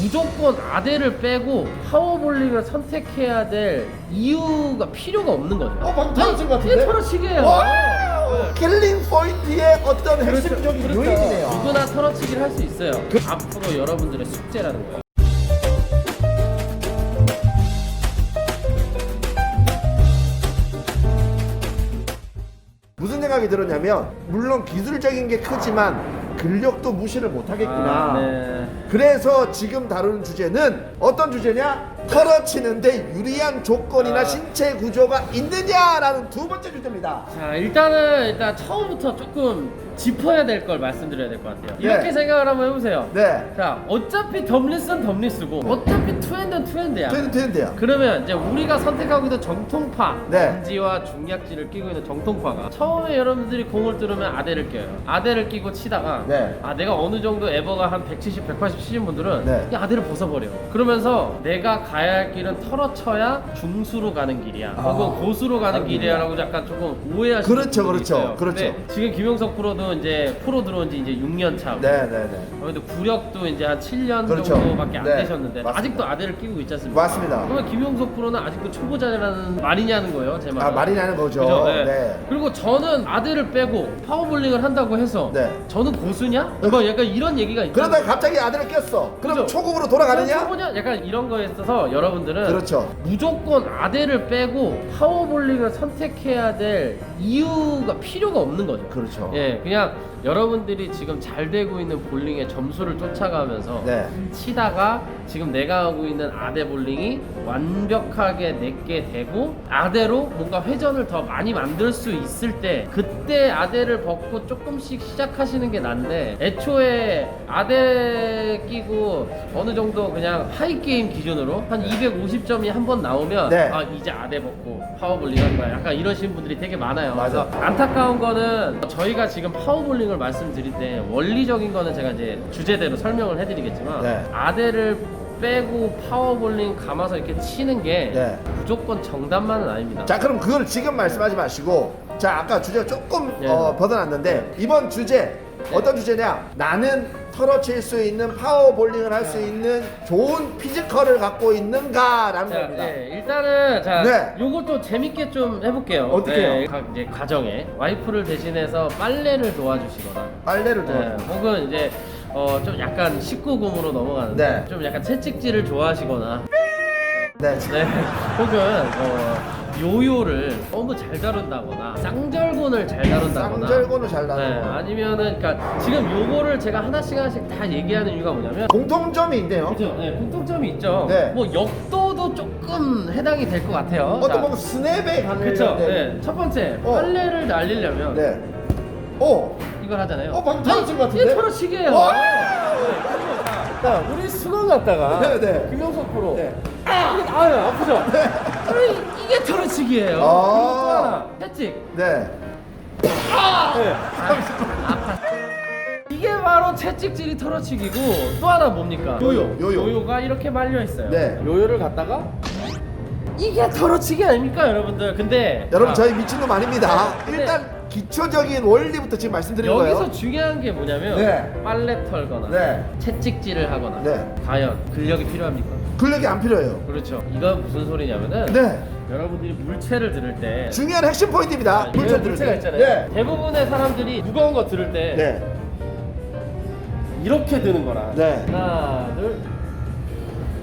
무조건 아대를 빼고 파워볼링을 선택해야 될 이유가 필요가 없는 거죠. 어, 방금 털어친 것 같은데? 이게 털어치기예요. 와! 네. 킬링 포인트의 어떤 핵심적인 그렇죠. 요인이네요. 누구나 털어치기를 할 수 있어요. 앞으로 여러분들의 숙제라는 거예요. 무슨 생각이 들었냐면 물론 기술적인 게 크지만 근력도 무시를 못하겠구나. 아, 네. 그래서 지금 다루는 주제는 어떤 주제냐? 털어치는데 유리한 조건이나 아. 신체 구조가 있느냐라는 두 번째 주제입니다. 자 일단은 일단 처음부터 조금 짚어야 될 걸 말씀드려야 될 것 같아요. 이렇게 네. 생각을 한번 해보세요. 네. 자 어차피 덤리스는 덤리스고 어차피 투핸드는 투핸드야. 되는 되는데요. 그러면 이제 우리가 선택하고 있는 정통파 네. 엄지와 중약지를 끼고 있는 정통파가 처음에 여러분들이 공을 뚫으면 아대를 껴요 아대를 끼고 치다가 네. 아 내가 어느 정도 에버가 한 170, 180 치신 분들은 네. 이 아대를 벗어버려 그러면서 내가 가야 할 길은 털어쳐야 중수로 가는 길이야 아. 혹은 고수로 가는 가는 길이야라고 약간 조금 오해하시는 그렇죠, 분들이 그렇죠, 있어요. 그렇죠. 근데 지금 김용석 프로 도 이제 프로 들어온 지 이제 6년 차 네, 네, 네. 그런데 구력도 이제 한 7년 그렇죠. 정도밖에 안 네, 되셨는데 맞습니다. 아직도 아대를 끼고 있지 않습니까? 맞습니다. 그러면 김용석 프로는 아직도 초보자라는 말이냐는 거예요, 제 말. 아, 말이 나는 거죠. 그죠? 네. 네. 그리고 저는 아대를 빼고 파워볼링을 한다고 해서 네. 저는 고수냐? 뭐 약간 이런 얘기가 있죠. 그러다가 갑자기 아들을 꼈어. 그럼 그죠? 초급으로 돌아가느냐? 초보냐? 약간 이런 거에 있어서 여러분들은 그렇죠. 무조건 아대를 빼고 파워볼링을 선택해야 될 이유가 필요가 없는 거죠. 그렇죠. 예, 그냥 여러분들이 지금 잘 되고 있는 볼링의 점수를 쫓아가면서 네. 치다가 지금 내가 하고 있는 아대 볼링이 완벽하게 내게 되고 아대로 뭔가 회전을 더 많이 만들 수 있을 때 그때 아대를 벗고 조금씩 시작하시는 게 난데 애초에 아대 끼고 어느 정도 그냥 하이 게임 기준으로 한 250점이 한 번 나오면 네. 아 이제 아대 벗고 파워 볼링 한 거야 약간 이러시는 분들이 되게 많아요 맞아. 그래서 안타까운 거는 저희가 지금 파워볼링을 말씀드릴 때 원리적인 거는 제가 이제 주제대로 설명을 해드리겠지만 네. 아대를 빼고 파워볼링 감아서 이렇게 치는 게 네. 무조건 정답만은 아닙니다. 자, 그럼 그걸 지금 말씀하지 마시고 자, 아까 주제가 조금 네. 어, 벗어났는데 이번 주제 어떤 주제냐? 나는 털어칠 수 있는 파워 볼링을 할 수 있는 좋은 피지컬을 갖고 있는가라는 자, 겁니다. 네, 일단은 자, 네. 요것도 재밌게 좀 해볼게요. 어떻게 해요? 네, 각 이제 가정에 와이프를 대신해서 빨래를 도와주시거나, 빨래를 네, 도와. 혹은 이제 어, 좀 약간 19금으로 넘어가는데 네. 좀 약간 채찍질을 좋아하시거나, 네. 네, 혹은 어, 요요를 너무 잘 다룬다거나, 쌍절곤을 잘 다룬다거나, 쌍절곤을 잘 네, 나누고 아니면은 그러니까 지금 요거를 제가 하나씩 하나씩 다 얘기하는 이유가 뭐냐면 공통점이 있네요. 그렇죠. 네, 공통점이 있죠. 네. 뭐 역도도 조금 해당이 될 것 같아요. 어떤 뭐 스냅에 가는 그렇죠. 네. 네. 첫 번째 어. 빨래를 날리려면 네. 오. 이걸 하잖아요. 어, 방금 털어친 것 같은데? 이게 털어치기예요. 와! 자, 우리 수건 갔다가 네, 네. 김영석 프로. 네. 아, 이게 아유 아프죠. 아니, 이게 털어치기예요. 아. 그리고 또 하나 채찍. 네. 네. 아파. 이게 바로 채찍질이 털어치기고 또 하나 뭡니까? 요요, 요요. 요요가 이렇게 말려 있어요. 네. 요요를 갖다가 이게 털어치기 아닙니까, 여러분들? 근데 여러분 자, 저희 미친놈 아닙니다. 근데- 일단 기초적인 원리부터 지금 여기서 거예요. 중요한 게 뭐냐면 네. 빨래 털거나 네. 채찍질을 하거나 네. 과연 근력이 필요합니까? 근력이 안 필요해요. 그렇죠. 이건 무슨 소리냐면은 네. 여러분들이 물체를 들을 때 중요한 핵심 포인트입니다. 물체 물체 들을 물체가 때. 있잖아요. 네. 대부분의 사람들이 무거운 거 들을 때 네. 이렇게 드는 거랑 네. 하나 둘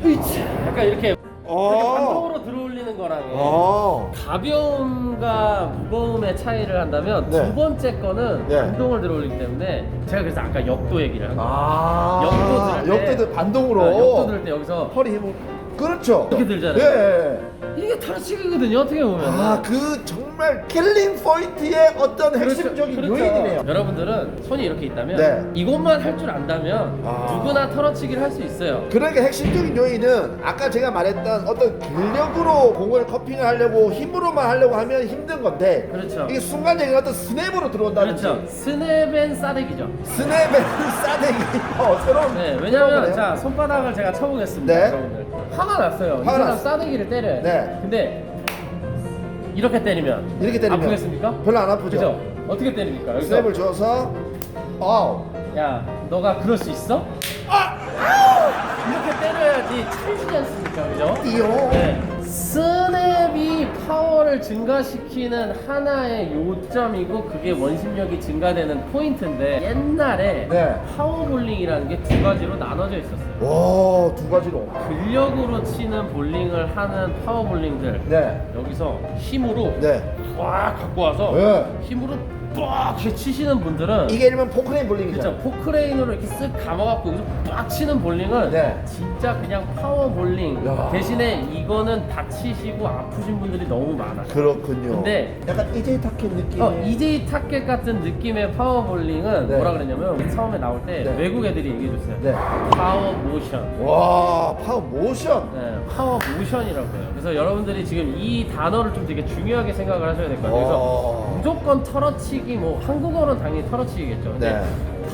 으이차 약간 이렇게 이렇게 어. 반동으로 들어올리는 거랑 어. 가벼움과 무거움의 차이를 한다면 네. 두 번째 거는 네. 반동을 들어올리기 때문에 제가 그래서 아까 역도 얘기를 한 거예요. 아. 역도 들을 때 역도들 반동으로. 아, 역도 들을 때 여기서 허리 힘을. 그렇죠. 이렇게 들잖아요. 예. 이게 털어치기거든요 어떻게 보면 아, 그 정말 킬링 포인트의 어떤 핵심적인 요인이네요. 여러분들은 손이 이렇게 있다면 네. 이것만 할 줄 안다면 아. 누구나 털어치기를 할 수 있어요 그러니까 핵심적인 요인은 아까 제가 말했던 어떤 근력으로 공을 커핑을 하려고 힘으로만 하려고 하면 힘든 건데 그렇죠. 이게 순간적인 어떤 스냅으로 들어온다든지 그렇죠 스냅앤 싸대기죠 스냅의 싸대기 어, 새로운 네 왜냐면 거네요. 자 손바닥을 제가 쳐보겠습니다 네. 여러분들 화가 났어요 이 화가 사람 났어. 싸대기를 때려요 네. 근데 이렇게 때리면 이렇게 때리면 아프겠습니까? 별로 안 아프죠? 그죠? 어떻게 때립니까? 여기서 스냅을 줘서 아우 야 너가 그럴 수 있어? 아! 이렇게 때려야지 찰지 않습니까? 그죠? 띠용 네. 쓰 증가시키는 하나의 요점이고 그게 원심력이 증가되는 포인트인데 옛날에 네. 파워볼링이라는 게 두 가지로 나눠져 있었어요. 와, 두 가지로. 근력으로 치는 볼링을 하는 파워볼링들 네. 여기서 힘으로 네. 꽉 갖고 와서 네. 힘으로 빡 이렇게 치시는 분들은 이게 이름은 포크레인 볼링이죠. 그렇죠 포크레인으로 이렇게 쓱 감아갖고 여기서 빡 치는 볼링은 네. 진짜 그냥 파워 볼링 야. 대신에 이거는 다치시고 아프신 분들이 너무 많아. 그렇군요. 근데 약간 이제이 타켓 느낌. 어, EJ 타켓 같은 느낌의 파워 볼링은 네. 뭐라 그랬냐면 처음에 나올 때 네. 외국 애들이 얘기해줬어요. 네. 파워 모션. 와, 파워 모션. 네, 파워 모션이라고 해요. 그래서 여러분들이 지금 이 단어를 좀 되게 중요하게 생각을 하셔야 될것 같아요. 그래서 어. 무조건 털어치기, 뭐 한국어는 당연히 털어치기겠죠. 근데 네.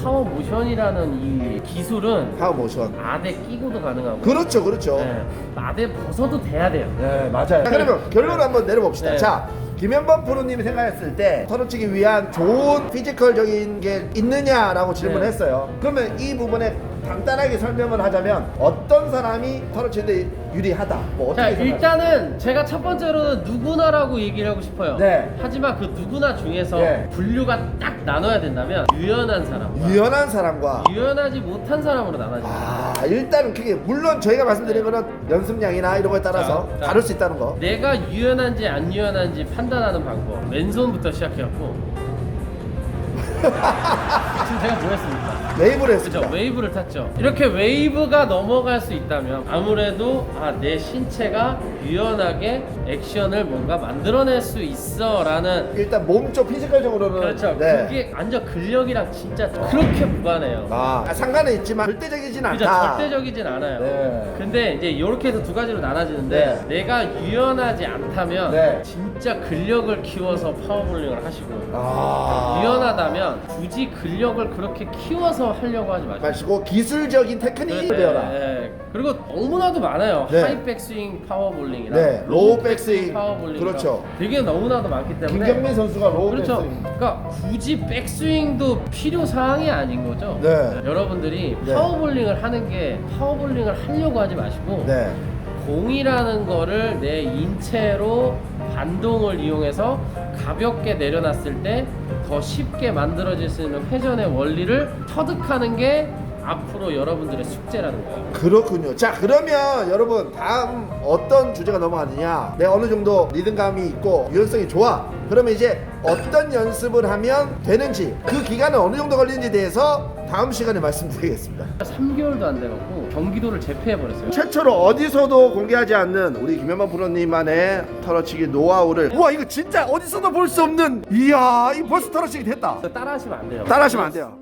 파워 모션이라는 이 기술은 파워 모션. 아대 끼고도 가능하고 그렇죠, 그렇죠. 네, 아대 벗어도 돼야 돼요. 네, 맞아요. 자, 그러면 결론을 한번 내려봅시다. 네. 자, 김현범 프로님이 생각했을 때 털어치기 위한 좋은 피지컬적인 게 있느냐라고 질문을 네. 했어요. 그러면 이 부분에 간단하게 설명을 하자면 어떤 사람이 털어치는데 유리하다. 뭐 자 어떻게 생각하세요? 일단은 제가 첫 번째로는 누구나라고 얘기를 하고 싶어요. 네. 하지만 그 누구나 중에서 네. 분류가 딱 나눠야 된다면 유연한 사람과 유연한 사람과 유연하지 못한 사람으로 나눠집니다. 아 일단은 그게 물론 저희가 말씀드린 거는 연습량이나 이런 거에 따라서 자, 자. 다를 수 있다는 거. 내가 유연한지 안 유연한지 판단하는 방법 왼손부터 시작해갖고 지금 제가 뭐 했습니까? 웨이브를 그죠 했습니다. 웨이브를 탔죠 이렇게 웨이브가 넘어갈 수 있다면 아무래도 아 내 신체가 유연하게 액션을 뭔가 만들어낼 수 있어 라는 일단 몸쪽 피지컬적으로는 그렇죠 네. 그게 완전 근력이랑 진짜 그렇게 무관해요 아 상관은 있지만 절대적이진 그죠 않다. 절대적이진 않아요 네. 근데 이제 이렇게 해서 두 가지로 나눠지는데 네. 내가 유연하지 않다면 네. 진짜 근력을 키워서 파워볼링을 하시고 아 유연하다면 굳이 근력을 그렇게 키워서 하려고 하지 마시고 마시고 기술적인 테크닉을 네, 배워라. 네. 그리고 너무나도 많아요. 네. 하이 백 스윙 파워 볼링이랑 네, 로우 백스윙. 파워 볼링 그렇죠. 되게 너무나도 많기 때문에 김경민 선수가 로우 그렇죠. 백스윙. 그러니까 굳이 백스윙도 필요 사항이 아닌 거죠. 네. 여러분들이 네. 파워 볼링을 하는 게 파워 볼링을 하려고 하지 마시고 네. 공이라는 거를 내 인체로 반동을 이용해서 가볍게 내려놨을 때 더 쉽게 만들어질 수 있는 회전의 원리를 터득하는 게 앞으로 여러분들의 숙제라는 거예요. 그렇군요. 자 그러면 여러분 다음 어떤 주제가 넘어가느냐? 내가 어느 정도 리듬감이 있고 유연성이 좋아. 그러면 이제 어떤 연습을 하면 되는지 그 기간은 어느 정도 걸리는지에 대해서 다음 시간에 말씀드리겠습니다. 3개월도 안 돼갖고 경기도를 제패해버렸어요. 최초로 어디서도 공개하지 않는 우리 김현만 프로님만의 털어치기 노하우를 우와 이거 진짜 어디서도 볼 수 없는 이야 이 벌써 털어치기 됐다 따라하시면 안 돼요. 따라하시면 안 돼요